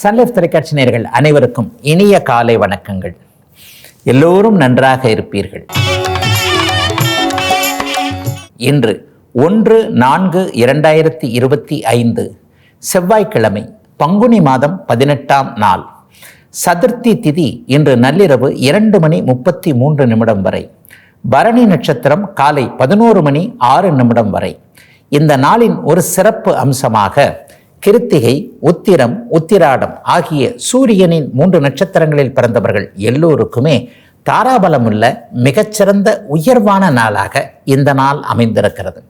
Sun Life தொலைக்காட்சி நேர்கள் அனைவருக்கும் இனிய காலை வணக்கங்கள். எல்லோரும் நன்றாக இருப்பீர்கள். இன்று ஒன்று நான்கு இரண்டாயிரத்தி இருபத்தி ஐந்து செவ்வாய்க்கிழமை பங்குனி மாதம் பதினெட்டாம் நாள். சதுர்த்தி திதி இன்று நள்ளிரவு இரண்டு மணி முப்பத்தி மூன்று நிமிடம் வரை. பரணி நட்சத்திரம் காலை பதினோரு மணி ஆறு நிமிடம் வரை. இந்த நாளின் ஒரு சிறப்பு அம்சமாக கிருத்திகை உத்திரம் உத்திராடம் ஆகிய சூரியனின் மூன்று நட்சத்திரங்களில் பிறந்தவர்கள் எல்லோருக்குமே தாராபலமுள்ள மிகச்சிறந்த உயர்வான நாளாக இந்த நாள் அமைந்திருக்கிறது.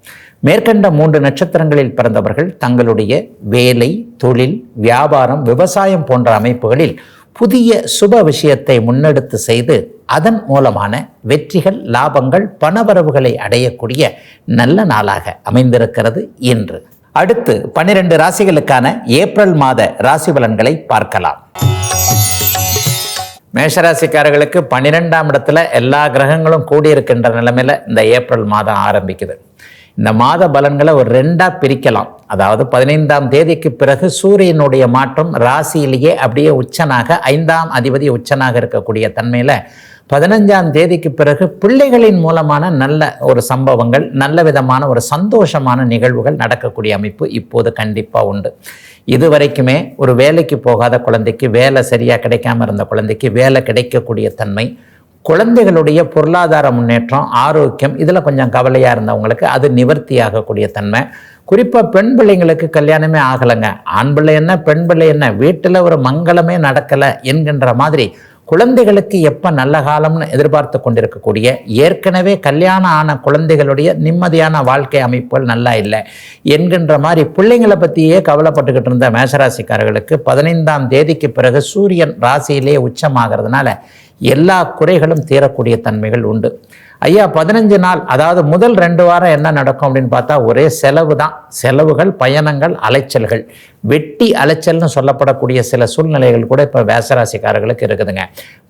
மேற்கண்ட மூன்று நட்சத்திரங்களில் பிறந்தவர்கள் தங்களுடைய வேலை தொழில் வியாபாரம் விவசாயம் போன்ற அமைப்புகளில் புதிய சுப விஷயத்தை முன்னெடுத்து செய்து அதன் மூலமான வெற்றிகள் லாபங்கள் பணவரவுகளை அடையக்கூடிய நல்ல நாளாக அமைந்திருக்கிறது இன்று. அடுத்து பன்னிரண்டு ராசிகளுக்கான ஏப்ரல் மாத ராசி பலன்களை பார்க்கலாம். மேஷராசிக்காரர்களுக்கு பன்னிரெண்டாம் இடத்துல எல்லா கிரகங்களும் கூடியிருக்கின்ற நிலைமையில இந்த ஏப்ரல் மாதம் ஆரம்பிக்குது. இந்த மாத பலன்களை ஒரு ரெண்டா பிரிக்கலாம். அதாவது பதினைந்தாம் தேதிக்கு பிறகு சூரியனுடைய மாற்றம் ராசியிலேயே அப்படியே உச்சனாக ஐந்தாம் அதிபதி உச்சனாக இருக்கக்கூடிய தன்மையில பதினஞ்சாம் தேதிக்கு பிறகு பிள்ளைகளின் மூலமான நல்ல ஒரு சம்பவங்கள் நல்ல விதமான ஒரு சந்தோஷமான நிகழ்வுகள் நடக்கக்கூடிய அமைப்பு இப்போது கண்டிப்பாக உண்டு. இது வரைக்குமே ஒரு வேலைக்கு போகாத குழந்தைக்கு வேலை சரியாக கிடைக்காம இருந்த குழந்தைக்கு வேலை கிடைக்கக்கூடிய தன்மை குழந்தைகளுடைய பொருளாதார முன்னேற்றம் ஆரோக்கியம் இதில் கொஞ்சம் கவலையாக இருந்தவங்களுக்கு அது நிவர்த்தி ஆகக்கூடிய தன்மை. குறிப்பாக பெண் பிள்ளைங்களுக்கு கல்யாணமே ஆகலைங்க. ஆண் பிள்ளை என்ன பெண் பிள்ளை என்ன வீட்டில் ஒரு மங்களமே நடக்கலை என்கின்ற மாதிரி குழந்தைகளுக்கு எப்போ நல்ல காலம்னு எதிர்பார்த்து கொண்டிருக்கக்கூடிய ஏற்கனவே கல்யாணம் ஆன குழந்தைகளுடைய நிம்மதியான வாழ்க்கை அமைப்புகள் நல்லா இல்லை என்கின்ற மாதிரி பிள்ளைங்களை பற்றியே கவலைப்பட்டுக்கிட்டு இருந்த மேசராசிக்காரர்களுக்கு பதினைந்தாம் தேதிக்கு பிறகு சூரியன் ராசியிலே உச்சமாகிறதுனால எல்லா குறைகளும் தீரக்கூடிய தன்மைகள் உண்டு. ஐயா பதினஞ்சு நாள் அதாவது முதல் ரெண்டு வாரம் என்ன நடக்கும் அப்படின்னு பார்த்தா ஒரே செலவு தான். செலவுகள் பயணங்கள் அலைச்சல்கள். வெட்டி அலைச்சல்னு சொல்லப்படக்கூடிய சில சூழ்நிலைகள் கூட இப்போ வேசராசிக்காரர்களுக்கு இருக்குதுங்க.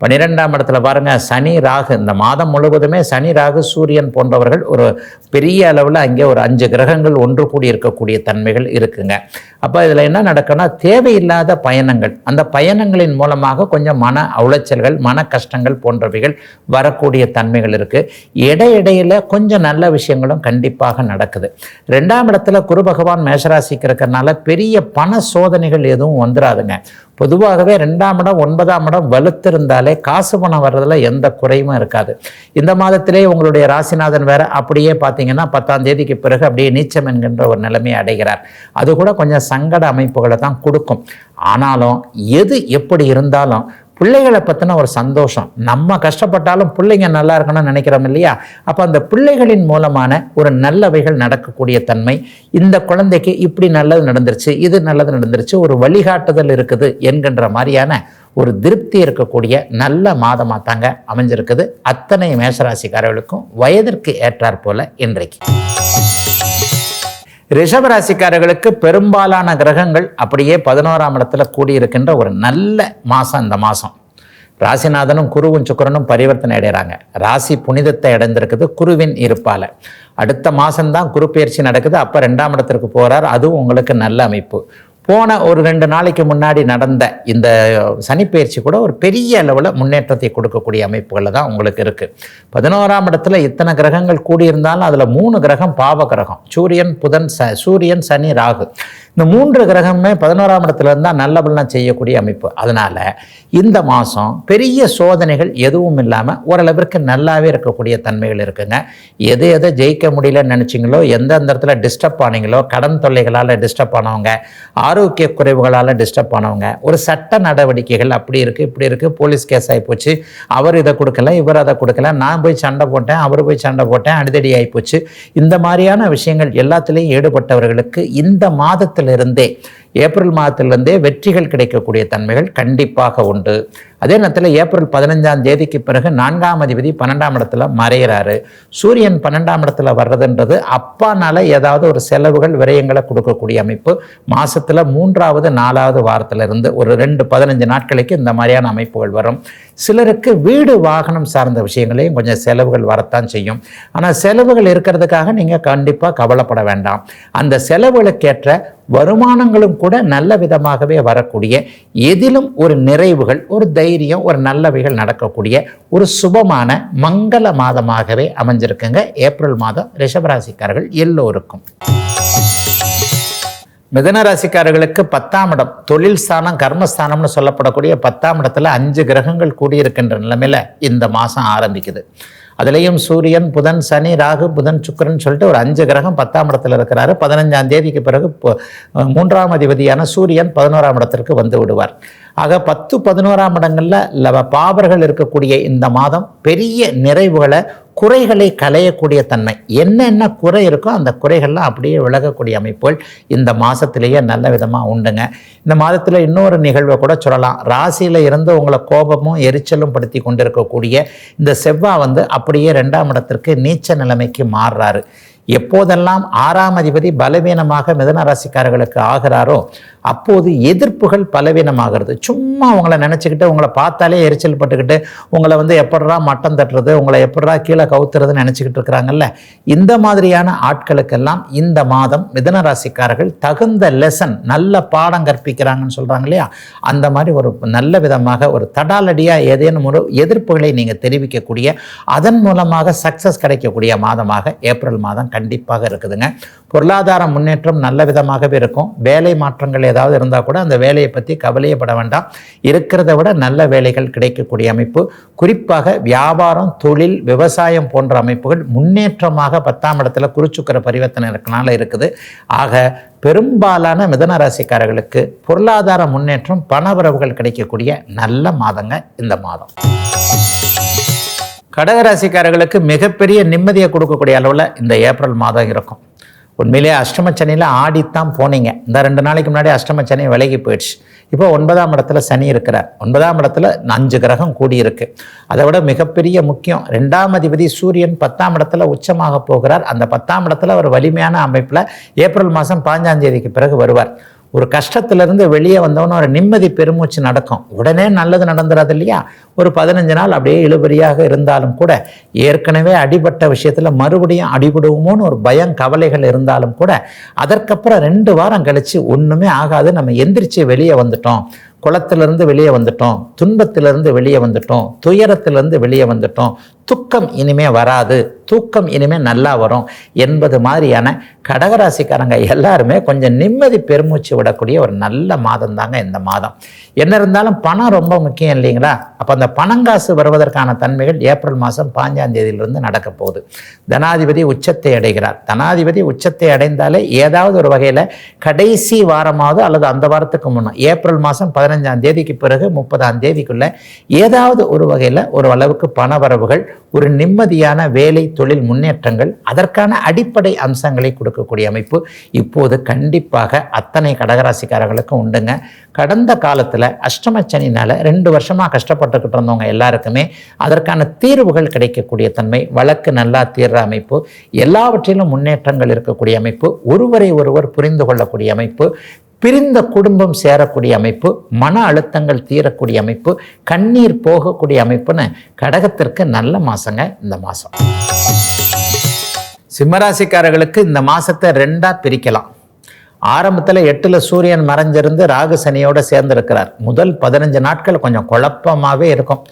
பன்னிரெண்டாம் இடத்துல பாருங்க சனி ராகு இந்த மாதம் முழுவதுமே சனி ராகு சூரியன் போன்றவர்கள் ஒரு பெரிய அளவில் அங்கே ஒரு அஞ்சு கிரகங்கள் ஒன்று கூடி இருக்கக்கூடிய தன்மைகள் இருக்குங்க. அப்போ இதில் என்ன நடக்குன்னா தேவையில்லாத பயணங்கள். அந்த பயணங்களின் மூலமாக கொஞ்சம் மன உளைச்சல்கள் மன கஷ்டங்கள் போன்றவைகள் வரக்கூடிய தன்மைகள் இருக்குது இடையிடையில் கொஞ்சம் நல்ல விஷயங்களும் கண்டிப்பாக நடக்குது. ரெண்டாம் இடத்துல குரு பகவான் மேஷராசிக்கு இருக்கிறனால பெரிய பண சோதனைகள் எதுவும் வந்துடாதுங்க பொதுவாகவே ரெண்டாம் இடம் ஒன்பதாம் இடம் வலுத்திருந்தாலே காசு பணம் வர்றதுல எந்த குறையும் இருக்காது. இந்த மாதத்திலே உங்களுடைய ராசிநாதன் வேற அப்படியே பார்த்தீங்கன்னா பத்தாம் தேதிக்கு பிறகு அப்படியே நீச்சம் என்கின்ற ஒரு நிலைமையை அடைகிறார். அது கூட கொஞ்சம் சங்கட அமைப்புகளை தான் கொடுக்கும். ஆனாலும் எது எப்படி இருந்தாலும் பிள்ளைகளை பற்றின ஒரு சந்தோஷம். நம்ம கஷ்டப்பட்டாலும் பிள்ளைங்க நல்லா இருக்கணும்னு நினைக்கிறோம் இல்லையா? அப்போ அந்த பிள்ளைகளின் மூலமான ஒரு நல்லவைகள் நடக்கக்கூடிய தன்மை இந்த குழந்தைக்கு இப்படி நல்லது நடந்துருச்சு இது நல்லது நடந்துருச்சு ஒரு வழிகாட்டுதல் இருக்குது என்கின்ற மாதிரியான ஒரு திருப்தி இருக்கக்கூடிய நல்ல மாதமாக தாங்க அமைஞ்சிருக்குது. அத்தனை மேஷராசிக்காரர்களுக்கும் வயதிற்கு ஏற்றாற்போல் இன்றைக்கு. ரிஷபராசிக்காரர்களுக்கு பெரும்பாலான கிரகங்கள் அப்படியே பதினோராம் இடத்துல கூடியிருக்கின்ற ஒரு நல்ல மாதம் இந்த மாதம் ராசிநாதனும் குருவும் சுக்கரனும் பரிவர்த்தனை அடைகிறாங்க. ராசி புனிதத்தை அடைந்திருக்குது குருவின் இருப்பால். அடுத்த மாதம்தான் குரு பயிற்சி நடக்குது அப்போ ரெண்டாம் இடத்திற்கு போகிறார் அதுவும் உங்களுக்கு நல்ல அமைப்பு. போன ஒரு ரெண்டு நாளைக்கு முன்னாடி நடந்த இந்த சனிப்பயிற்சி கூட ஒரு பெரிய அளவில் முன்னேற்றத்தை கொடுக்கக்கூடிய அமைப்புகளில் தான் உங்களுக்கு இருக்குது பதினோராம் இடத்துல இத்தனை கிரகங்கள் கூடியிருந்தாலும் அதில் மூணு கிரகம் பாவ கிரகம். சூரியன் புதன் ச சூரியன் சனி ராகு. இந்த மூன்று கிரகமே பதினோராம் இடத்துல இருந்தால் நல்ல பலனாக செய்யக்கூடிய அமைப்பு. அதனால் இந்த மாதம் பெரிய சோதனைகள் எதுவும் இல்லாமல் ஓரளவிற்கு நல்லாவே இருக்கக்கூடிய தன்மைகள் இருக்குங்க. எது எதை ஜெயிக்க முடியலன்னு நினச்சிங்களோ எந்தெந்த இடத்துல டிஸ்டர்ப் ஆனீங்களோ கடன் தொல்லைகளால் டிஸ்டர்ப் ஆனவங்க ஆரோக்கிய குறைவுகளால் டிஸ்டர்ப் ஆனவங்க ஒரு சட்ட நடவடிக்கைகள் அப்படி இருக்குது இப்படி இருக்குது போலீஸ் கேஸ் ஆகி போச்சு அவர் இதை கொடுக்கல இவர் அதை கொடுக்கல நான் போய் சண்டை போட்டேன் அவர் போய் சண்டை போட்டேன் அடிதடி ஆகி போச்சு. இந்த மாதிரியான விஷயங்கள் எல்லாத்துலேயும் ஈடுபட்டவர்களுக்கு இந்த மாதத்தில் இருந்தே ஏப்ரல் மாதத்திலிருந்தே வெற்றிகள் கிடைக்கக்கூடிய தன்மைகள் கண்டிப்பாக உண்டு. அதே நேரத்தில் ஏப்ரல் பதினஞ்சாம் தேதிக்கு பிறகு நான்காம் அதிபதி பன்னெண்டாம் இடத்துல மறைகிறாரு சூரியன் பன்னெண்டாம் இடத்துல வர்றதுன்றது அப்பானால ஏதாவது ஒரு செலவுகள் விரயங்களை கொடுக்கக்கூடிய அமைப்பு. மாசத்துல மூன்றாவது நாலாவது வாரத்திலிருந்து ஒரு ரெண்டு பதினஞ்சு நாட்களுக்கு இந்த மாதிரியான அமைப்புகள் வரும். சிலருக்கு வீடு வாகனம் சார்ந்த விஷயங்களையும் கொஞ்சம் செலவுகள் வரத்தான் செய்யும். ஆனால் செலவுகள் இருக்கிறதுக்காக நீங்கள் கண்டிப்பாக கவலைப்பட வேண்டாம். அந்த செலவுகளுக்கேற்ற வருமானங்களும் கூட நல்ல விதமாகவே வரக்கூடிய எதிலும் ஒரு நிறைவுகள் ஒரு தைரியம் ஒரு நல்லவைகள் நடக்கக்கூடிய ஒரு சுபமான மங்கள மாதமாகவே அமைஞ்சிருக்குங்க. ஏப்ரல் மாதம் ரிஷபராசிக்காரர்கள் எல்லோருக்கும். மிதன ராசிக்காரர்களுக்கு பத்தாம் இடம் தொழில் ஸ்தானம் கர்மஸ்தானம்னு சொல்லப்படக்கூடிய பத்தாம் இடத்துல அஞ்சு கிரகங்கள் கூடியிருக்கின்ற நிலைமையில இந்த மாதம் ஆரம்பிக்குது. அதுலேயும் சூரியன் புதன் சனி ராகு புதன் சுக்கிரன் சொல்லிட்டு ஒரு அஞ்சு கிரகம் பத்தாம் இடத்துல இருக்கிறாரு. பதினஞ்சாம் தேதிக்கு பிறகு மூன்றாம் அதிபதியான சூரியன் பதினோராம் இடத்திற்கு வந்து விடுவார். ஆக பத்து பதினோராம் இடங்களில் பாபர்கள் இருக்கக்கூடிய இந்த மாதம் பெரிய நிறைவுகளை குறைகளை களையக்கூடிய தன்மை. என்னென்ன குறை இருக்கோ அந்த குறைகள்லாம் அப்படியே விலகக்கூடிய அமைப்புகள் இந்த மாதத்திலேயே நல்ல விதமாக உண்டுங்க. இந்த மாதத்தில் இன்னொரு நிகழ்வை கூட சொல்லலாம். ராசியில் இருந்து உங்களை கோபமும் எரிச்சலும் படுத்தி கொண்டிருக்கக்கூடிய இந்த செவ்வாய் வந்து அப்படியே ரெண்டாம் இடத்திற்கு நீச்ச நிலைமைக்கு மாறுறாரு. எப்போதெல்லாம் ஆறாம் அதிபதி பலவீனமாக மிதன ராசிக்காரர்களுக்கு ஆகிறாரோ அப்போது எதிர்ப்புகள் பலவீனமாகிறது. சும்மா உங்களை நினச்சிக்கிட்டு உங்களை பார்த்தாலே எரிச்சல் பட்டுக்கிட்டு உங்களை வந்து எப்படா மட்டம் தட்டுறது உங்களை எப்படா கீழே கவுத்துறதுன்னு நினச்சிக்கிட்டு இருக்கிறாங்கல்ல? இந்த மாதிரியான ஆட்களுக்கெல்லாம் இந்த மாதம் மிதனராசிக்காரர்கள் தகுந்த லெசன் நல்ல பாடம் கற்பிக்கிறாங்கன்னு சொல்கிறாங்க இல்லையா? அந்த மாதிரி ஒரு நல்ல விதமாக ஒரு தடாலடியாக ஏதேனும் ஒரு எதிர்ப்புகளை நீங்கள் தெரிவிக்கக்கூடிய அதன் மூலமாக சக்ஸஸ் கிடைக்கக்கூடிய மாதமாக ஏப்ரல் மாதம் கண்டிப்பாக இருக்குதுங்க. பொருளாதார முன்னேற்றம் நல்ல விதமாகவே இருக்கும். வேலை மாற்றங்கள் ஏதாவது இருந்தால் கூட அந்த வேலையை பற்றி கவலையப்பட வேண்டாம். இருக்கிறத விட நல்ல வேலைகள் கிடைக்கக்கூடிய அமைப்பு. குறிப்பாக வியாபாரம் தொழில் விவசாயம் போன்ற அமைப்புகள் முன்னேற்றமாக பத்தாம் இடத்துல குருச்சுக்கிற பரிவர்த்தனை இருக்கனால இருக்குது. ஆக பெரும்பாலான மிதன ராசிக்காரர்களுக்கு பொருளாதார முன்னேற்றம் பணவரவுகள் கிடைக்கக்கூடிய நல்ல மாதங்க இந்த மாதம். கடகராசிக்காரர்களுக்கு மிகப்பெரிய நிம்மதியை கொடுக்கக்கூடிய அளவில் இந்த ஏப்ரல் மாதம் இருக்கும். உண்மையிலேயே அஷ்டமச்சனியில் ஆடித்தான் போனீங்க. இந்த ரெண்டு நாளைக்கு முன்னாடி அஷ்டமச்சனி விலகி போயிடுச்சு. இப்போ ஒன்பதாம் இடத்துல சனி இருக்கிறார். ஒன்பதாம் இடத்துல அஞ்சு கிரகம் கூடியிருக்கு. அதை விட மிகப்பெரிய முக்கியம் ரெண்டாம் அதிபதி சூரியன் பத்தாம் இடத்துல உச்சமாக போகிறார். அந்த பத்தாம் இடத்துல ஒரு வலிமையான அமைப்பில் ஏப்ரல் மாதம் பாஞ்சாம் தேதிக்கு பிறகு வருவார். ஒரு கஷ்டத்துலேருந்து வெளியே வந்தவொன்னே ஒரு நிம்மதி பெருமூச்சு நடக்கும். உடனே நல்லது நடந்துடாது இல்லையா? ஒரு பதினஞ்சு நாள் அப்படியே இழுபறியாக இருந்தாலும் கூட ஏற்கனவே அடிபட்ட விஷயத்தில் மறுபடியும் அடிபடுவோமோன்னு ஒரு பயம் கவலைகள் இருந்தாலும் கூட அதற்கப்புறம் ரெண்டு வாரம் கழித்து ஒன்றுமே ஆகாது. நம்ம எந்திரிச்சு வெளியே வந்துட்டோம். குளத்திலிருந்து வெளியே வந்துட்டோம். துன்பத்திலிருந்து வெளியே வந்துட்டோம். துயரத்திலிருந்து வெளியே வந்துட்டோம். துக்கம் இனிமே வராது. தூக்கம் இனிமே நல்லா வரும் என்பது மாதிரியான கடகராசிக்காரங்க எல்லாருமே கொஞ்சம் நிம்மதி பெருமூச்சு விடக்கூடிய ஒரு நல்ல மாதம் தாங்க இந்த மாதம். என்ன இருந்தாலும் பணம் ரொம்ப முக்கியம் இல்லைங்களா? அப்போ அந்த பணங்காசு வருவதற்கான தன்மைகள் ஏப்ரல் மாதம் பாஞ்சாம் தேதியிலிருந்து நடக்க போகுது. தனாதிபதி உச்சத்தை அடைகிறார். தனாதிபதி உச்சத்தை அடைந்தாலே ஏதாவது ஒரு வகையில் கடைசி வாரமாவது அல்லது அந்த வாரத்துக்கு முன்னே ஏப்ரல் மாதம் பதினஞ்சாம் தேதிக்கு பிறகு முப்பதாம் தேதிக்குள்ளே ஏதாவது ஒரு வகையில் ஒரு அளவுக்கு பண வரவுகள் ஒரு நிம்மதியான வேலை தொழில் முன்னேற்றங்கள் அதற்கான அடிப்படை அம்சங்களை கொடுக்கக்கூடிய அமைப்பு இப்போது கண்டிப்பாக அத்தனை கடகராசிக்காரர்களுக்கும் உண்டுங்க. கடந்த காலத்தில் அஷ்டமச்சனினால் ரெண்டு வருஷமாக கஷ்டப்பட்டுக்கிட்டு இருந்தவங்க எல்லாருக்குமே அதற்கான தீர்வுகள் கிடைக்கக்கூடிய தன்மை வழக்கு நல்லா தீர்ற அமைப்பு எல்லாவற்றிலும் முன்னேற்றங்கள் இருக்கக்கூடிய அமைப்பு ஒருவரை ஒருவர் புரிந்து கொள்ளக்கூடிய அமைப்பு பிரிந்த குடும்பம் சேரக்கூடிய அமைப்பு மன அழுத்தங்கள் தீரக்கூடிய அமைப்பு கண்ணீர் போகக்கூடிய அமைப்புன்னு கடகத்திற்கு நல்ல மாசங்க இந்த மாதம் சிம்மராசிக்காரர்களுக்கு இந்த மாசத்தை ரெண்டா பிரிக்கலாம். ஆரம்பத்தில் எட்டில் சூரியன் மறைஞ்சிருந்து ராகு சனியோடு சேர்ந்திருக்கிறார். முதல் பதினஞ்சு நாட்கள் கொஞ்சம் குழப்பமாகவே இருக்கும்.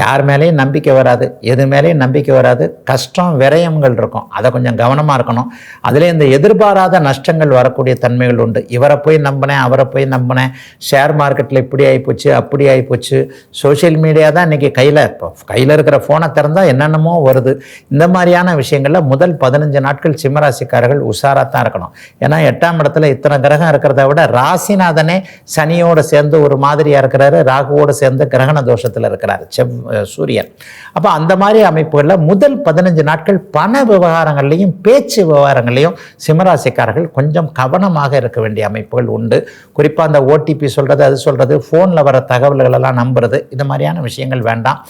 யார் மேலேயும் நம்பிக்கை வராது எது மேலேயும் நம்பிக்கை வராது கஷ்டம் விரயங்கள் இருக்கும். அதை கொஞ்சம் கவனமாக இருக்கணும். அதில் இந்த எதிர்பாராத நஷ்டங்கள் வரக்கூடிய தன்மைகள் உண்டு. இவரை போய் நம்பினேன் அவரை போய் நம்பினேன். ஷேர் மார்க்கெட்டில் இப்படி ஆகிப்போச்சு அப்படி ஆகிப்போச்சு சோஷியல் மீடியா தான் இன்றைக்கி கையில் இப்போ கையில் இருக்கிற ஃபோனை திறந்தால் என்னென்னமோ வருது. இந்த மாதிரியான விஷயங்களில் முதல் பதினஞ்சு நாட்கள் சிம்மராசிக்காரர்கள் உஷாராக தான் இருக்கணும். ஏன்னா எட்டாம் இடத்துல இத்தனை கிரகம் இருக்கிறத விட ராசிநாதனே சனியோடு சேர்ந்து ஒரு மாதிரியாக இருக்கிறாரு. ராகுவோடு சேர்ந்து கிரகண தோஷத்தில் இருக்கிறாரு. செவ் சூரியன். அப்போ அந்த மாதிரி அமைப்புகளில் முதல் பதினஞ்சு நாட்கள் பண விவகாரங்கள்லையும் பேச்சு விவகாரங்களையும் சிம்மராசிக்காரர்கள் கொஞ்சம் கவனமாக இருக்க வேண்டிய அமைப்புகள் உண்டு. குறிப்பாக அந்த ஓடிபி சொல்கிறது அது சொல்கிறது ஃபோனில் வர தகவல்களெல்லாம் நம்புறது இந்த மாதிரியான விஷயங்கள் வேண்டாம்.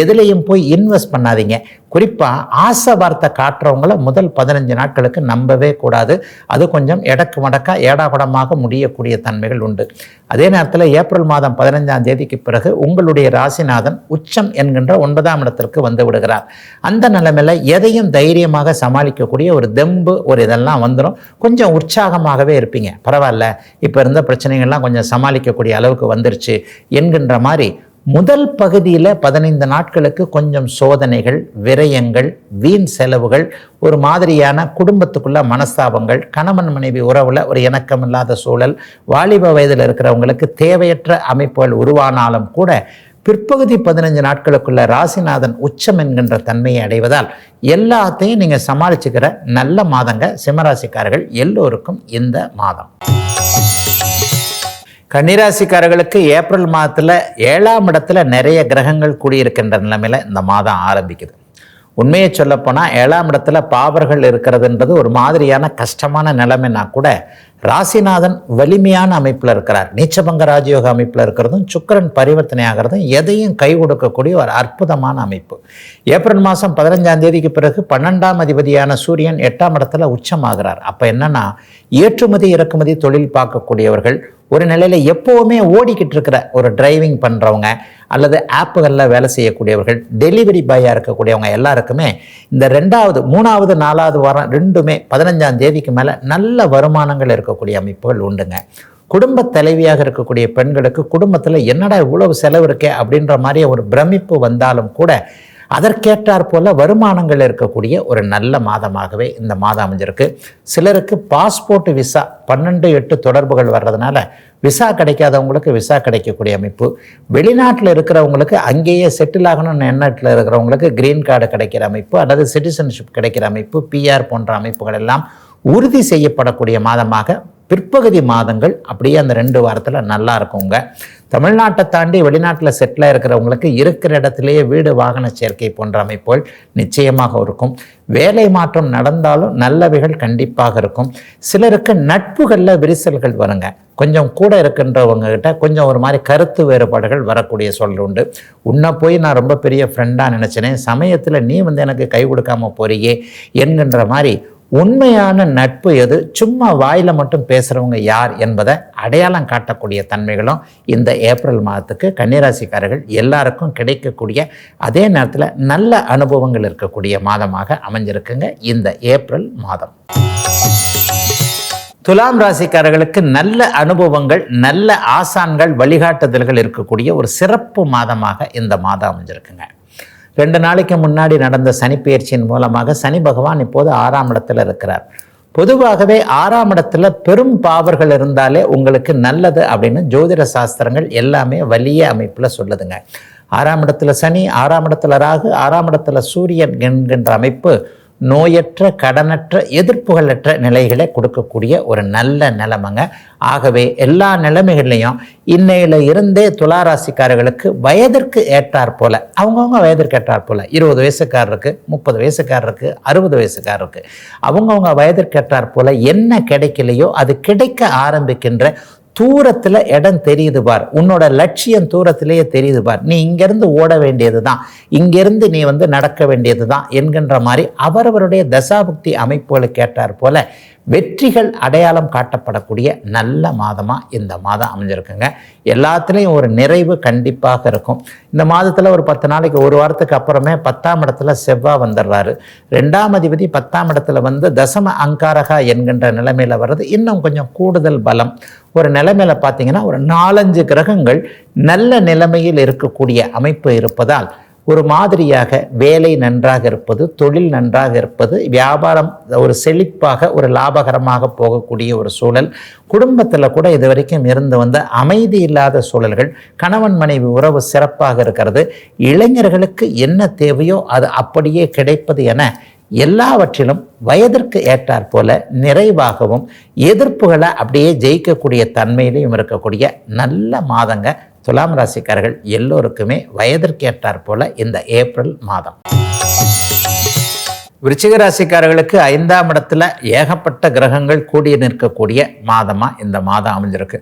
எதுலேயும் போய் இன்வெஸ்ட் பண்ணாதீங்க. குறிப்பாக ஆசை வார்த்தை காட்டுறவங்கள முதல் பதினஞ்சு நாட்களுக்கு நம்பவே கூடாது. அது கொஞ்சம் எடக்கு மடக்கா ஏடாகுடமாக முடியக்கூடிய தன்மைகள் உண்டு. அதே நேரத்தில் ஏப்ரல் மாதம் பதினஞ்சாம் தேதிக்கு பிறகு உங்களுடைய ராசிநாதன் உச்சம் என்கின்ற ஒன்பதாம் இடத்திற்கு வந்து விடுகிறார். அந்த நிலைமையில் எதையும் தைரியமாக சமாளிக்கக்கூடிய ஒரு தெம்பு ஒரு இதெல்லாம் வந்துடும் கொஞ்சம் உற்சாகமாகவே இருப்பீங்க. பரவாயில்ல. இப்போ இருந்த பிரச்சனைகள்லாம் கொஞ்சம் சமாளிக்கக்கூடிய அளவுக்கு வந்துருச்சு என்கின்ற மாதிரி முதல் பகுதியில் பதினைந்து நாட்களுக்கு கொஞ்சம் சோதனைகள் விரயங்கள் வீண் செலவுகள் ஒரு மாதிரியான குடும்பத்துக்குள்ள மனஸ்தாபங்கள் கணவன் மனைவி உறவில் ஒரு இணக்கமில்லாத சூழல் வாலிப வயதில் இருக்கிறவங்களுக்கு தேவையற்ற அமைப்புகள் உருவானாலும் கூட பிற்பகுதி பதினஞ்சு நாட்களுக்குள்ள ராசிநாதன் உச்சம் என்கின்ற தன்மையை அடைவதால் எல்லாத்தையும் நீங்கள் சமாளிச்சுக்கிற நல்ல மாதங்க சிம்மராசிக்காரர்கள் எல்லோருக்கும் இந்த மாதம். கன்னிராசிக்காரர்களுக்கு ஏப்ரல் மாதத்தில் ஏழாம் இடத்துல நிறைய கிரகங்கள் கூடியிருக்கின்ற நிலைமையில் இந்த மாதம் ஆரம்பிக்குது. உண்மையை சொல்லப்போனால் ஏழாம் இடத்துல பாவர்கள் இருக்கிறதுன்றது ஒரு மாதிரியான கஷ்டமான நிலைமைனா கூட ராசிநாதன் வலிமையான அமைப்பில் இருக்கிறார். நீச்சபங்க ராஜயோக அமைப்பில் இருக்கிறதும் சுக்கரன் பரிவர்த்தனை ஆகிறதும் எதையும் கை கொடுக்கக்கூடிய ஒரு அற்புதமான அமைப்பு. ஏப்ரல் மாதம் பதினஞ்சாம் தேதிக்கு பிறகு பன்னெண்டாம் அதிபதியான சூரியன் எட்டாம் இடத்துல உச்சமாகிறார். அப்போ என்னன்னா ஏற்றுமதி இறக்குமதி தொழில் பார்க்கக்கூடியவர்கள் ஒரு நிலையில் எப்போவுமே ஓடிக்கிட்டு இருக்கிற ஒரு டிரைவிங் பண்ணுறவங்க அல்லது ஆப்புகளில் வேலை செய்யக்கூடியவர்கள் டெலிவரி பாயாக இருக்கக்கூடியவங்க எல்லாருக்குமே இந்த ரெண்டாவது மூணாவது நாலாவது வாரம் ரெண்டுமே பதினஞ்சாம் தேதிக்கு மேலே நல்ல வருமானங்கள் இருக்கக்கூடிய அமைப்புகள் உண்டுங்க. குடும்ப தலைவியாக இருக்கக்கூடிய பெண்களுக்கு குடும்பத்தில் என்னடா இவ்வளவு செலவு இருக்கே அப்படின்ற மாதிரி ஒரு பிரமிப்பு வந்தாலும் கூட அதற்கேற்றாற் போல வருமானங்கள் இருக்கக்கூடிய ஒரு நல்ல மாதமாகவே இந்த மாதம் அமைஞ்சிருக்கு. சிலருக்கு பாஸ்போர்ட் விசா பன்னெண்டு எட்டு தொடர்புகள் வர்றதுனால விசா கிடைக்காதவங்களுக்கு விசா கிடைக்கக்கூடிய அமைப்பு. வெளிநாட்டில் இருக்கிறவங்களுக்கு அங்கேயே செட்டில் ஆகணும்னு எண்ணத்தில் இருக்கிறவங்களுக்கு கிரீன் கார்டு கிடைக்கிற அமைப்பு அல்லது சிட்டிசன்ஷிப் கிடைக்கிற அமைப்பு பிஆர் போன்ற அமைப்புகள் எல்லாம் உறுதி செய்யப்படக்கூடிய மாதமாக பிற்பகுதி மாதங்கள் அப்படியே அந்த ரெண்டு வாரத்தில் நல்லா இருக்குங்க தமிழ்நாட்டை தாண்டி வெளிநாட்டில் செட்டில் இருக்கிறவங்களுக்கு இருக்கிற இடத்துலையே வீடு வாகன சேர்க்கை போன்ற அமைப்புகள் நிச்சயமாக இருக்கும். வேலை மாற்றம் நடந்தாலும் நல்லவைகள் கண்டிப்பாக இருக்கும். சிலருக்கு நட்புகளில் விரிசல்கள் வருங்க. கொஞ்சம் கூட இருக்கின்றவங்க கிட்ட கொஞ்சம் ஒரு மாதிரி கருத்து வேறுபாடுகள் வரக்கூடிய சொல் உண்டு. உன்னை போய் நான் ரொம்ப பெரிய ஃப்ரெண்டாக நினச்சினேன் சமயத்தில் நீ வந்து எனக்கு கை கொடுக்காம போறியே என்கின்ற மாதிரி உண்மையான நட்பு எது? சும்மா வாயில் மட்டும் பேசுகிறவங்க யார் என்பதை அடையாளம் காட்டக்கூடிய தன்மைகளும் இந்த ஏப்ரல் மாதத்துக்கு கன்னிராசிக்காரர்கள் எல்லாருக்கும் கிடைக்கக்கூடிய அதே நேரத்தில் நல்ல அனுபவங்கள் இருக்கக்கூடிய மாதமாக அமைஞ்சிருக்குங்க இந்த ஏப்ரல் மாதம். துலாம் ராசிக்காரர்களுக்கு நல்ல அனுபவங்கள் நல்ல ஆசான்கள் வழிகாட்டுதல்கள் இருக்கக்கூடிய ஒரு சிறப்பு மாதமாக இந்த மாதம் அமைஞ்சிருக்குங்க. ரெண்டு நாளைக்கு முன்னாடி நடந்த சனிப்பெயர்ச்சியின் மூலமாக சனி பகவான் இப்போது ஆறாம் இடத்துல இருக்கிறார். பொதுவாகவே ஆறாம் இடத்துல பெரும் பாவர்கள் இருந்தாலே உங்களுக்கு நல்லது அப்படின்னு ஜோதிட சாஸ்திரங்கள் எல்லாமே வலிய அமைப்பில் சொல்லுதுங்க. ஆறாம் இடத்துல சனி ஆறாம் இடத்துல ராகு ஆறாம் இடத்துல சூரியன் என்கின்ற அமைப்பு நோயற்ற கடனற்ற எதிர்ப்புகளற்ற நிலைகளை கொடுக்கக்கூடிய ஒரு நல்ல நிலைமைங்க. ஆகவே எல்லா நிலைமைகள்லையும் இன்னையில இருந்தே துளாராசிக்காரர்களுக்கு வயதிற்கு ஏற்றார் போல அவங்கவுங்க வயதிற்கு ஏற்றார் போல இருபது வயசுக்காரருக்கு முப்பது வயசுக்காரருக்கு அறுபது வயசுக்காரருக்கு அவங்கவுங்க வயதிற்கு ஏற்றார் போல என்ன கிடைக்கலையோ அது கிடைக்க ஆரம்பிக்கின்ற தூரத்தில் இடம் தெரியுது பார். உன்னோட லட்சியம் தூரத்திலேயே தெரியுது பார். நீ இங்கேருந்து ஓட வேண்டியது தான் இங்கேருந்து நீ வந்து நடக்க வேண்டியது தான் என்கின்ற மாதிரி அவரவருடைய தசாபுக்தி அமைப்புகளுக்கு கேட்டார் போல வெற்றிகள் அடையாளம் காட்டப்படக்கூடிய நல்ல மாதமாக இந்த மாதம் அமைஞ்சிருக்குங்க. எல்லாத்துலேயும் ஒரு நிறைவு கண்டிப்பாக இருக்கும். இந்த மாதத்தில் ஒரு பத்து நாளைக்கு ஒரு வாரத்துக்கு அப்புறமே பத்தாம் இடத்துல செவ்வாய் வந்துடுறாரு ரெண்டாம் அதிபதி பத்தாம் இடத்துல வந்து தசம அங்காரகா என்கின்ற நிலைமையில் வர்றது இன்னும் கொஞ்சம் கூடுதல் பலம். ஒரு நிலைமையில் பார்த்தீங்கன்னா ஒரு நாலஞ்சு கிரகங்கள் நல்ல நிலைமையில் இருக்கக்கூடிய அமைப்பு இருப்பதால் ஒரு மாதிரியாக வேலை நன்றாக இருப்பது தொழில் நன்றாக இருப்பது வியாபாரம் ஒரு செழிப்பாக ஒரு லாபகரமாக போகக்கூடிய ஒரு சூழல். குடும்பத்தில் கூட இது வரைக்கும் இருந்து வந்த அமைதி இல்லாத சூழல்கள் கணவன் மனைவி உறவு சிறப்பாக இருக்கிறது. இளைஞர்களுக்கு என்ன தேவையோ அது அப்படியே கிடைப்பது என எல்லாவற்றிலும் வயதிற்கு ஏற்றாற் போல நிறைவாகவும் எதிர்ப்புகளை அப்படியே ஜெயிக்கக்கூடிய தன்மையிலையும் இருக்கக்கூடிய நல்ல மாதங்க துலாம் ராசிக்காரர்கள் எல்லோருக்குமே வயதிற்கேற்றாற் போல இந்த ஏப்ரல் மாதம். விருச்சிக ராசிக்காரர்களுக்கு ஐந்தாம் இடத்துல ஏகப்பட்ட கிரகங்கள் கூடி நிற்கக்கூடிய மாதமாக இந்த மாதம் அமைஞ்சிருக்கு.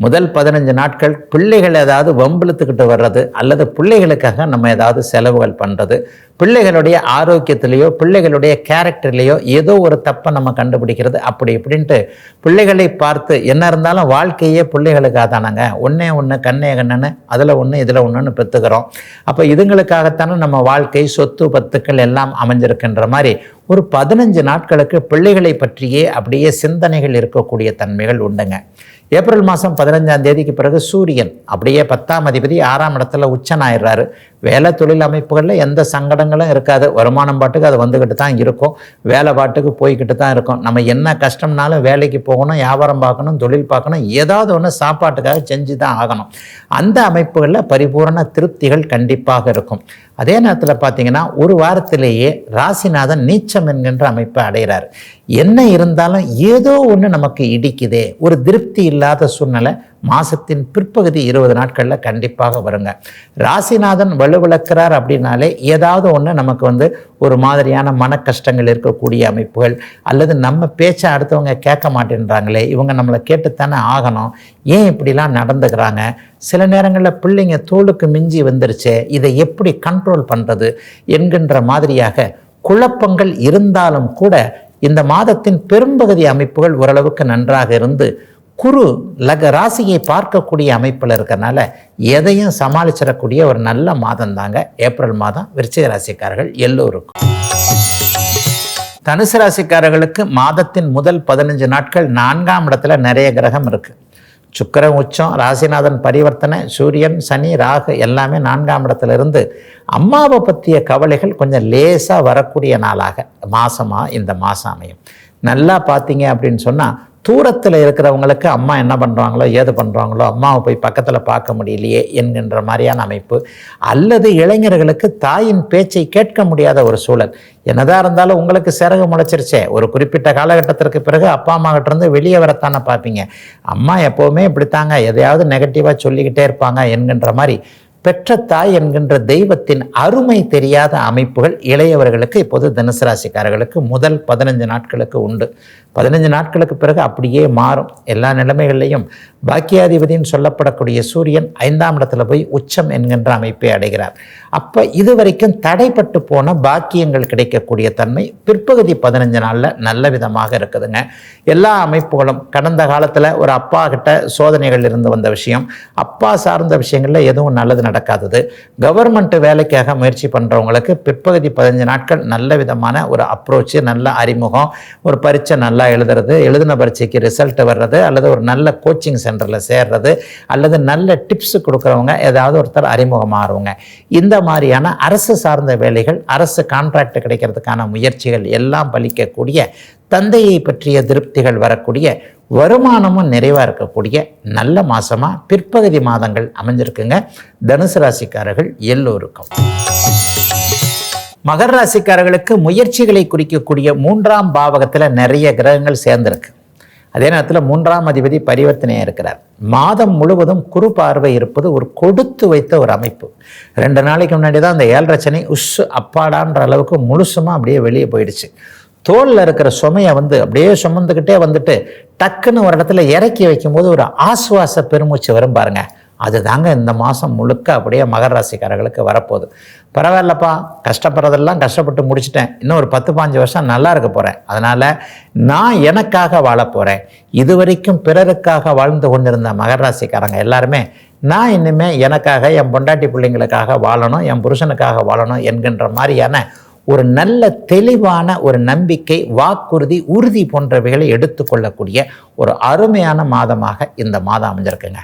முதல் பதினஞ்சு நாட்கள் பிள்ளைகள் ஏதாவது வம்பிழுத்துக்கிட்டு வர்றது அல்லது பிள்ளைகளுக்காக நம்ம ஏதாவது செலவுகள் பண்ணுறது பிள்ளைகளுடைய ஆரோக்கியத்திலேயோ பிள்ளைகளுடைய கேரக்டர்லேயோ ஏதோ ஒரு தப்பை நம்ம கண்டுபிடிக்கிறது அப்படி இப்படின்ட்டு பிள்ளைகளை பார்த்து என்ன இருந்தாலும் வாழ்க்கையே பிள்ளைகளுக்காக தானாங்க. ஒன்றே ஒன்று கண்ணே கண்ணன்னு அதில் ஒன்று இதில் ஒன்றுன்னு பெற்றுக்கிறோம் அப்போ இதுங்களுக்காகத்தானே நம்ம வாழ்க்கை சொத்து பத்துக்கள் எல்லாம் அமைஞ்சிருக்கின்ற மாதிரி ஒரு பதினஞ்சு நாட்களுக்கு பிள்ளைகளை பற்றியே அப்படியே சிந்தனைகள் இருக்கக்கூடிய தன்மைகள் உண்டுங்க. ஏப்ரல் மாதம் பதினஞ்சாம் தேதிக்கு பிறகு சூரியன் அப்படியே பத்தாம் அதிபதி ஆறாம் இடத்துல உச்சனாயிடுறாரு. வேலை தொழில் அமைப்புகளில் எந்த சங்கடங்களும் இருக்காது. வருமானம் பாட்டுக்கு அது வந்துக்கிட்டு தான் இருக்கும். வேலை பாட்டுக்கு போய்கிட்டு தான் இருக்கும். நம்ம என்ன கஷ்டம்னாலும் வேலைக்கு போகணும் வியாபாரம் பார்க்கணும் தொழில் பார்க்கணும் ஏதாவது ஒன்று சாப்பாட்டுக்காக செஞ்சு தான் ஆகணும். அந்த அமைப்புகளில் பரிபூரண திருப்திகள் கண்டிப்பாக இருக்கும். அதே நேரத்தில் பார்த்தீங்கன்னா ஒரு வாரத்திலேயே ராசிநாதன் நீச்சம் என்கின்ற அமைப்பை அடைகிறார். என்ன இருந்தாலும் ஏதோ ஒன்று நமக்கு இடிக்குதே. ஒரு திருப்தி இல்லாத சூழ்நிலை மாதத்தின் பிற்பகுதி இருபது நாட்களில் கண்டிப்பாக வருங்க. ராசிநாதன் வலுவிளக்கிறார் அப்படின்னாலே ஏதாவது ஒன்று நமக்கு வந்து ஒரு மாதிரியான மன கஷ்டங்கள் இருக்கக்கூடிய அமைப்புகள் அல்லது நம்ம பேச்சை அடுத்தவங்க கேட்க மாட்டேன்றாங்களே இவங்க நம்மளை கேட்டுத்தானே ஆகணும் ஏன் இப்படிலாம் நடந்துக்கிறாங்க? சில நேரங்களில் பிள்ளைங்க தோளுக்கு மிஞ்சி வந்துருச்சு இதை எப்படி கண்ட்ரோல் பண்ணுறது என்கின்ற மாதிரியாக குழப்பங்கள் இருந்தாலும் கூட இந்த மாதத்தின் பெரும்பகுதி அமைப்புகள் ஓரளவுக்கு நன்றாக இருந்து குரு லக ராசியை பார்க்கக்கூடிய அமைப்பில் இருக்கிறனால எதையும் சமாளிச்சிடக்கூடிய ஒரு நல்ல மாதம் தாங்க. ஏப்ரல் மாதம் விருச்சிக ராசிக்காரர்கள் எல்லோருக்கும். தனுசு ராசிக்காரர்களுக்கு மாதத்தின் முதல் பதினஞ்சு நாட்கள் நான்காம் இடத்துல நிறைய கிரகம் இருக்குது சுக்கரன் உச்சம் ராசிநாதன் பரிவர்த்தனை சூரியன் சனி ராகு எல்லாமே நான்காம் இடத்துல இருந்து அம்மாவை பற்றிய கவலைகள் கொஞ்சம் லேசாக வரக்கூடிய நாளாக மாதமாக இந்த மாதம் அமையும். நல்லா பார்த்தீங்க அப்படின்னு சொன்னால் தூரத்தில் இருக்கிறவங்களுக்கு அம்மா என்ன பண்ணுறாங்களோ ஏது பண்ணுறாங்களோ அம்மாவை போய் பக்கத்தில் பார்க்க முடியலையே என்கின்ற மாதிரியான அமைப்பு அல்லது இளைஞர்களுக்கு தாயின் பேச்சை கேட்க முடியாத ஒரு சூழல். என்னதான் இருந்தாலும் உங்களுக்கு சிறகு முளைச்சிருச்சே. ஒரு குறிப்பிட்ட காலகட்டத்திற்கு பிறகு அப்பா அம்மாக்கிட்டேருந்து வெளியே வரத்தானே பார்ப்பீங்க. அம்மா எப்போவுமே இப்படித்தாங்க. எதையாவது நெகட்டிவாக சொல்லிக்கிட்டே இருப்பாங்க என்கின்ற மாதிரி பெற்ற தாய் என்கின்ற தெய்வத்தின் அருமை தெரியாத அமைப்புகள் இளையவர்களுக்கு இப்போது தனுசு ராசிக்காரர்களுக்கு முதல் பதினஞ்சு நாட்களுக்கு உண்டு. பதினஞ்சு நாட்களுக்கு பிறகு அப்படியே மாறும். எல்லா நிலைமைகள்லையும் பாக்கியாதிபதினு சொல்லப்படக்கூடிய சூரியன் ஐந்தாம் இடத்துல போய் உச்சம் என்கின்ற அமைப்பை அடைகிறார். அப்போ இதுவரைக்கும் தடைப்பட்டு போன பாக்கியங்கள் கிடைக்கக்கூடிய தன்மை பிற்பகுதி பதினஞ்சு நாளில் நல்ல விதமாக இருக்குதுங்க. எல்லா அமைப்புகளும் கடந்த காலத்தில் ஒரு அப்பா கிட்ட சோதனைகள் இருந்து வந்த விஷயம் அப்பா சார்ந்த விஷயங்களில் எதுவும் நல்லது நடக்காதது. கவர்மெண்ட் வேலைக்காக முயற்சி பண்ணுறவங்களுக்கு பிற்பகுதி பதினஞ்சு நாட்கள் நல்ல விதமான ஒரு அப்ரோச்சு நல்ல அறிமுகம் ஒரு பரீட்சை நல்லா எழுதுறது எழுதின பரீட்சைக்கு ரிசல்ட் வர்றது அல்லது ஒரு நல்ல கோச்சிங் சென்டரில் சேர்றது அல்லது நல்ல டிப்ஸ் கொடுக்குறவங்க ஏதாவது ஒருத்தர் அறிமுகமாகறவங்க இந்த மாதிரியான அரசு சார்ந்த வேலைகள் அரசு கான்ட்ராக்ட் கிடைக்கிறதுக்கான முயற்சிகள் எல்லாம் பலிக்கக்கூடிய தந்தையை பற்றிய திருப்திகள் வரக்கூடிய வருமானமும் நிறைவாக இருக்கக்கூடிய நல்ல மாதமாக பிற்பகுதி மாதங்கள் அமைஞ்சிருக்குங்க. தனுசு ராசிக்காரர்கள் எல்லோருக்கும். மகர ராசிக்காரர்களுக்கு முயற்சிகளை குறிக்கக்கூடிய மூன்றாம் பாவகத்தில் நிறைய கிரகங்கள் சேர்ந்திருக்கு. அதே நேரத்தில் மூன்றாம் அதிபதி பரிவர்த்தனையாக இருக்கிறார். மாதம் முழுவதும் குறு பார்வை இருப்பது ஒரு கொடுத்து வைத்த ஒரு அமைப்பு. ரெண்டு நாளைக்கு முன்னாடி தான் அந்த ஏழரச்சனை உஷ் அப்பாடான்ற அளவுக்கு முழுசுமாக அப்படியே வெளியே போயிடுச்சு. தோளில் இருக்கிற சுமையை வந்து அப்படியே சுமந்துக்கிட்டே வந்துட்டு டக்குன்னு ஒரு இடத்துல இறக்கி வைக்கும்போது ஒரு ஆசுவாச பெருமூச்சு வரும் பாருங்க. அதுதாங்க இந்த மாதம் முழுக்க அப்படியே மகர ராசிக்காரர்களுக்கு வரப்போகுது. பரவாயில்லப்பா கஷ்டப்படுறதெல்லாம் கஷ்டப்பட்டு முடிச்சிட்டேன். இன்னும் ஒரு பத்து பாஞ்சு வருஷம் நல்லா இருக்க போகிறேன் அதனால் நான் எனக்காக வாழ போகிறேன் இதுவரைக்கும் பிறருக்காக வாழ்ந்து கொண்டிருந்த மகர ராசிக்காரங்க எல்லாருமே நான் இன்னுமே எனக்காக என் பொண்டாட்டி பிள்ளைங்களுக்காக வாழணும் என் புருஷனுக்காக வாழணும் என்கின்ற மாதிரியான ஒரு நல்ல தெளிவான ஒரு நம்பிக்கை வாக்குறுதி உறுதி போன்றவைகளை எடுத்துக்கொள்ளக்கூடிய ஒரு அருமையான மாதமாக இந்த மாதம் அமைஞ்சிருக்குங்க.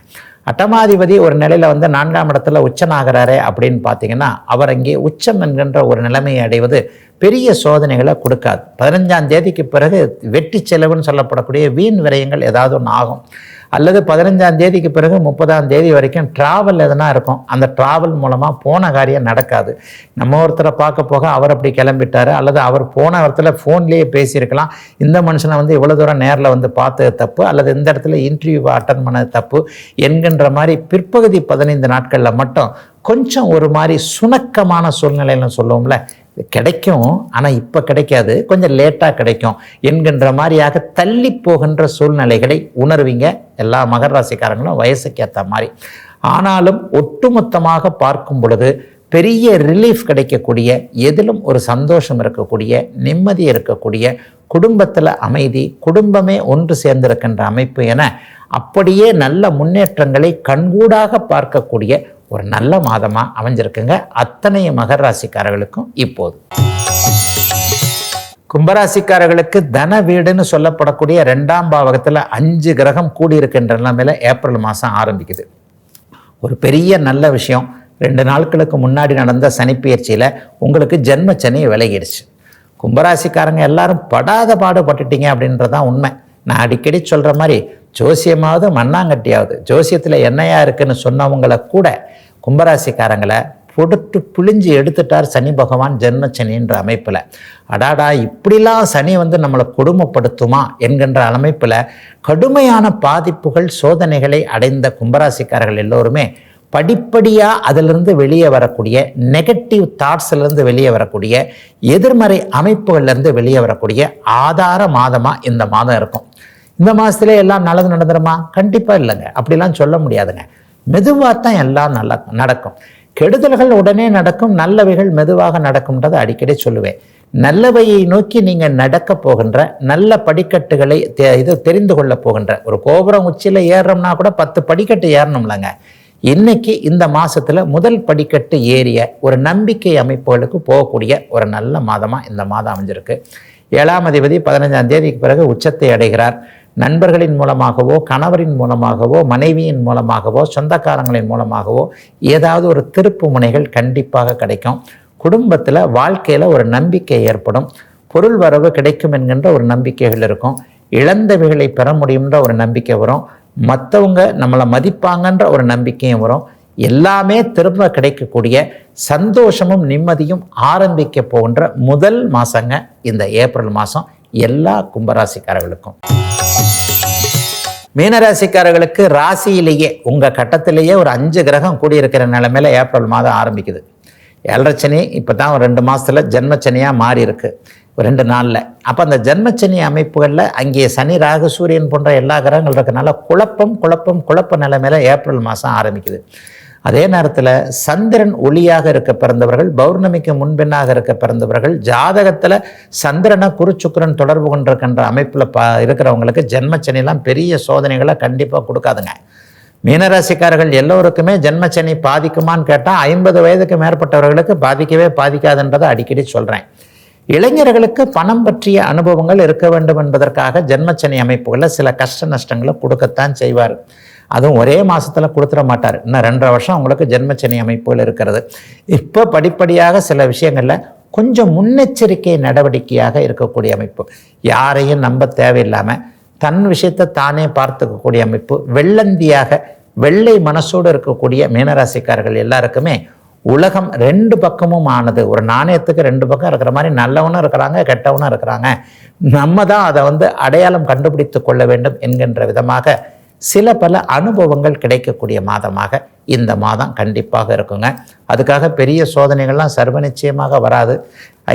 அட்டமாதிபதி ஒரு நிலையில் வந்து நான்காம் இடத்துல உச்சனாகிறாரே அப்படின்னு பார்த்தீங்கன்னா அவர் அங்கே உச்சம் என்கின்ற ஒரு நிலைமையை அடைவது பெரிய சோதனைகளை கொடுக்காது. பதினஞ்சாம் தேதிக்கு பிறகு வெட்டி செலவுன்னு சொல்லப்படக்கூடிய வீண் விரயங்கள் ஏதாவது ஒன்று ஆகும். அல்லது பதினஞ்சாம் தேதிக்கு பிறகு முப்பதாம் தேதி வரைக்கும் ட்ராவல் எதனா இருக்கும். அந்த ட்ராவல் மூலமாக போன காரியம் நடக்காது. நம்ம ஒருத்தரை பார்க்க போக அவர் அப்படி கிளம்பிட்டாரு. அல்லது அவர் போன இடத்துல ஃபோன்லேயே பேசியிருக்கலாம். இந்த மனுஷனை வந்து இவ்வளோ தூரம் நேரில் வந்து பார்த்தது தப்பு. அல்லது இந்த இடத்துல இன்டர்வியூ அட்டன் பண்ணது தப்பு என்கின்ற மாதிரி பிற்பகுதி பதினைந்து நாட்களில் மட்டும் கொஞ்சம் ஒரு மாதிரி சுணக்கமான சூழ்நிலைன்னு சொல்லுவோம்ல கிடைக்கும் ஆனால் இப்போ கிடைக்காது. கொஞ்சம் லேட்டாக கிடைக்கும் என்கின்ற மாதிரியாக தள்ளி போகின்ற சூழ்நிலைகளை உணர்வீங்க. எல்லா மகர ராசிக்காரங்களும் வயசுக்கு ஏற்ற மாதிரி. ஆனாலும் ஒட்டுமொத்தமாக பார்க்கும் பொழுது பெரிய ரிலீஃப் கிடைக்கக்கூடிய எதிலும் ஒரு சந்தோஷம் இருக்கக்கூடிய நிம்மதி இருக்கக்கூடிய குடும்பத்தில் அமைதி குடும்பமே ஒன்று சேர்ந்திருக்கின்ற அமைப்பு என அப்படியே நல்ல முன்னேற்றங்களை கண்கூடாக பார்க்கக்கூடிய ஒரு நல்ல மாதமாக அமைஞ்சிருக்குங்க. அத்தனை மகர ராசிக்காரர்களுக்கும் இப்போது. கும்பராசிக்காரர்களுக்கு தன வீடுன்னு சொல்லப்படக்கூடிய ரெண்டாம் பாவகத்தில் அஞ்சு கிரகம் கூடியிருக்கின்ற நிலைமையில் ஏப்ரல் மாதம் ஆரம்பிக்குது. ஒரு பெரிய நல்ல விஷயம். ரெண்டு நாட்களுக்கு முன்னாடி நடந்த சனிப்பெயர்ச்சியில் உங்களுக்கு ஜென்ம சனி விலகிடுச்சு. கும்பராசிக்காரங்க எல்லாரும் படாத பாடுபட்டுட்டீங்க அப்படின்றதான் உண்மை. நான் அடிக்கடி சொல்கிற மாதிரி ஜோசியமாவது மண்ணாங்கட்டியாவது ஜோசியத்தில் என்னையா இருக்குன்னு சொன்னவங்கள கூட கும்பராசிக்காரங்களை பொடுத்து பிழிஞ்சு எடுத்துட்டார் சனி பகவான் ஜென்ம சனின்ற அமைப்பில். அடாடா இப்படிலாம் சனி வந்து நம்மளை கொடுமைப்படுத்துமா என்கின்ற அமைப்பில் கடுமையான பாதிப்புகள் சோதனைகளை அடைந்த கும்பராசிக்காரர்கள் எல்லோருமே படிப்படியாக அதிலிருந்து வெளியே வரக்கூடிய நெகட்டிவ் தாட்ஸ்லேருந்து வெளியே வரக்கூடிய எதிர்மறை அமைப்புகள்லேருந்து வெளியே வரக்கூடிய ஆதார மாதமாக இந்த மாதம் இருக்கும். இந்த மாதத்துல எல்லாம் நல்லது நடந்துருமா? கண்டிப்பாக இல்லைங்க. அப்படிலாம் சொல்ல முடியாதுங்க. மெதுவாக தான் எல்லாம் நல்லா நடக்கும். கெடுதல்கள் உடனே நடக்கும் நல்லவைகள் மெதுவாக நடக்கும்ன்றதை அடிக்கடி சொல்லுவேன். நல்லவையை நோக்கி நீங்கள் நடக்க போகின்ற நல்ல படிக்கட்டுகளை தெ- இது தெரிந்து கொள்ள போகின்ற ஒரு கோபுரம் உச்சியில் ஏறுறோம்னா கூட பத்து படிக்கட்டு ஏறணும்லங்க. இன்னைக்கு இந்த மாதத்தில் முதல் படிக்கட்டு ஏறிய ஒரு நம்பிக்கை அமைப்புகளுக்கு போகக்கூடிய ஒரு நல்ல மாதமாக இந்த மாதம் அமைஞ்சிருக்கு. ஏழாம் அதிபதி பதினஞ்சாம் தேதிக்கு பிறகு உச்சத்தை அடைகிறார். நண்பர்களின் மூலமாகவோ கணவரின் மூலமாகவோ மனைவியின் மூலமாகவோ சொந்தக்காரங்களின் மூலமாகவோ ஏதாவது ஒரு திருப்பு முனைகள் கண்டிப்பாக கிடைக்கும். குடும்பத்தில் வாழ்க்கையில் ஒரு நம்பிக்கை ஏற்படும். பொருள் வரவு கிடைக்கும் என்கின்ற ஒரு நம்பிக்கைகள் இருக்கும். இழந்தவைகளை பெற முடியுன்ற ஒரு நம்பிக்கை வரும். மற்றவங்க நம்மளை மதிப்பாங்கன்ற ஒரு நம்பிக்கையும் வரும். எல்லாமே திரும்ப கிடைக்கக்கூடிய சந்தோஷமும் நிம்மதியும் ஆரம்பிக்க போகின்ற முதல் மாசங்க இந்த ஏப்ரல் மாதம் எல்லா கும்பராசிக்காரர்களுக்கும். மீனராசிக்காரர்களுக்கு ராசியிலேயே உங்கள் கட்டத்திலேயே ஒரு அஞ்சு கிரகம் கூடியிருக்கிற நிலைமையில ஏப்ரல் மாதம் ஆரம்பிக்குது. ஏழரை சனி இப்போ தான் ஒரு ரெண்டு மாதத்தில் ஜென்மச்சனியாக மாறியிருக்கு. ரெண்டு நாளில். அப்போ அந்த ஜென்மச்சனி அமைப்புகளில் அங்கே சனி ராகு சூரியன் போன்ற எல்லா கிரகங்கள் இருக்கனால குழப்பம் குழப்பம் குழப்ப நிலைமையில ஏப்ரல் மாதம் ஆரம்பிக்குது. அதே நேரத்தில் சந்திரன் ஒளியாக இருக்க பிறந்தவர்கள் பௌர்ணமிக்கு முன்பின்னாக இருக்க பிறந்தவர்கள் ஜாதகத்தில் சந்திரனை குருச்சுக்கரன் தொடர்பு கொண்டிருக்கின்ற அமைப்பில் ப இருக்கிறவங்களுக்கு ஜென்மச்சனிலாம் பெரிய சோதனைகளை கண்டிப்பாக கொடுக்காதுங்க. மீனராசிக்காரர்கள் எல்லோருக்குமே ஜென்மச்சனி பாதிக்குமான்னு கேட்டால் ஐம்பது வயதுக்கு மேற்பட்டவர்களுக்கு பாதிக்கவே பாதிக்காதுன்றதை அடிக்கடி சொல்கிறேன் இளைஞர்களுக்கு பணம் பற்றிய அனுபவங்கள் இருக்க வேண்டும் என்பதற்காக ஜென்மச்சனி அமைப்புகளில் சில கஷ்ட நஷ்டங்களை கொடுக்கத்தான் செய்வார். அதுவும் ஒரே மாதத்தில் கொடுத்துட மாட்டார். இன்னும் ரெண்டரை வருஷம் உங்களுக்கு ஜென்மச்சனி அமைப்புகள் இருக்கிறது. இப்போ படிப்படியாக சில விஷயங்களில் கொஞ்சம் முன்னெச்சரிக்கை நடவடிக்கையாக இருக்கக்கூடிய அமைப்பு. யாரையும் நம்ப தேவையில்லாமல் தன் விஷயத்தை தானே பார்த்துக்கக்கூடிய அமைப்பு. வெள்ளந்தியாக வெள்ளை மனசோடு இருக்கக்கூடிய மீனராசிக்காரர்கள் எல்லாருக்குமே உலகம் ரெண்டு பக்கமும் ஆனது. ஒரு நாணயத்துக்கு ரெண்டு பக்கம் இருக்கிற மாதிரி நல்லவனும் இருக்கிறாங்க கெட்டவனும் இருக்கிறாங்க. நம்ம தான் அதை வந்து அடையாளம் கண்டுபிடித்து கொள்ள வேண்டும் என்கின்ற விதமாக சில பல அனுபவங்கள் கிடைக்கக்கூடிய மாதமாக இந்த மாதம் கண்டிப்பாக இருக்குங்க. அதுக்காக பெரிய சோதனைகள்லாம் சர்வ நிச்சயமாக வராது.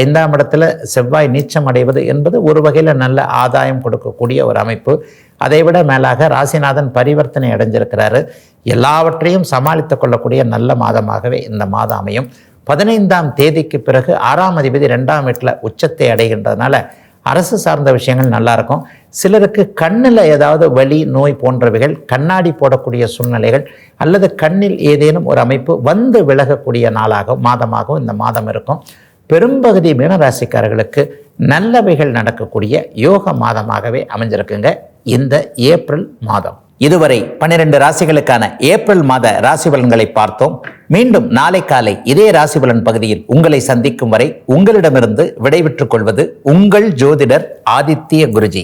ஐந்தாம் இடத்துல செவ்வாய் நீச்சம் அடைவது என்பது ஒரு வகையில் நல்ல ஆதாயம் கொடுக்கக்கூடிய ஒரு அமைப்பு. அதைவிட மேலாக ராசிநாதன் பரிவர்த்தனை அடைஞ்சிருக்கிறாரு. எல்லாவற்றையும் சமாளித்து கொள்ளக்கூடிய நல்ல மாதமாகவே இந்த மாதம் அமையும். பதினைந்தாம் தேதிக்கு பிறகு ஆறாம் அதிபதி ரெண்டாம் வீட்டில் உச்சத்தை அடைகின்றதுனால அரசு சார்ந்த விஷயங்கள் நல்லாயிருக்கும் சிலருக்கு கண்ணில் ஏதாவது வலி நோய் போன்றவைகள் கண்ணாடி போடக்கூடிய சூழ்நிலைகள் அல்லது கண்ணில் ஏதேனும் ஒரு அமைப்பு வந்து விலகக்கூடிய நாளாக மாதமாகவும் இந்த மாதம் இருக்கும். பெரும்பகுதி மீனராசிக்காரர்களுக்கு நல்லவைகள் நடக்கக்கூடிய யோக மாதமாகவே அமைஞ்சிருக்குங்க. இந்த ஏப்ரல் மாதம். இதுவரை பன்னிரண்டு ராசிகளுக்கான ஏப்ரல் மாத ராசி பலன்களை பார்த்தோம். மீண்டும் நாளை காலை இதே ராசி பலன் பகுதியில் உங்களை சந்திக்கும் வரை உங்களிடமிருந்து விடைபெற்றுக் கொள்வது உங்கள் ஜோதிடர் ஆதித்ய குருஜி.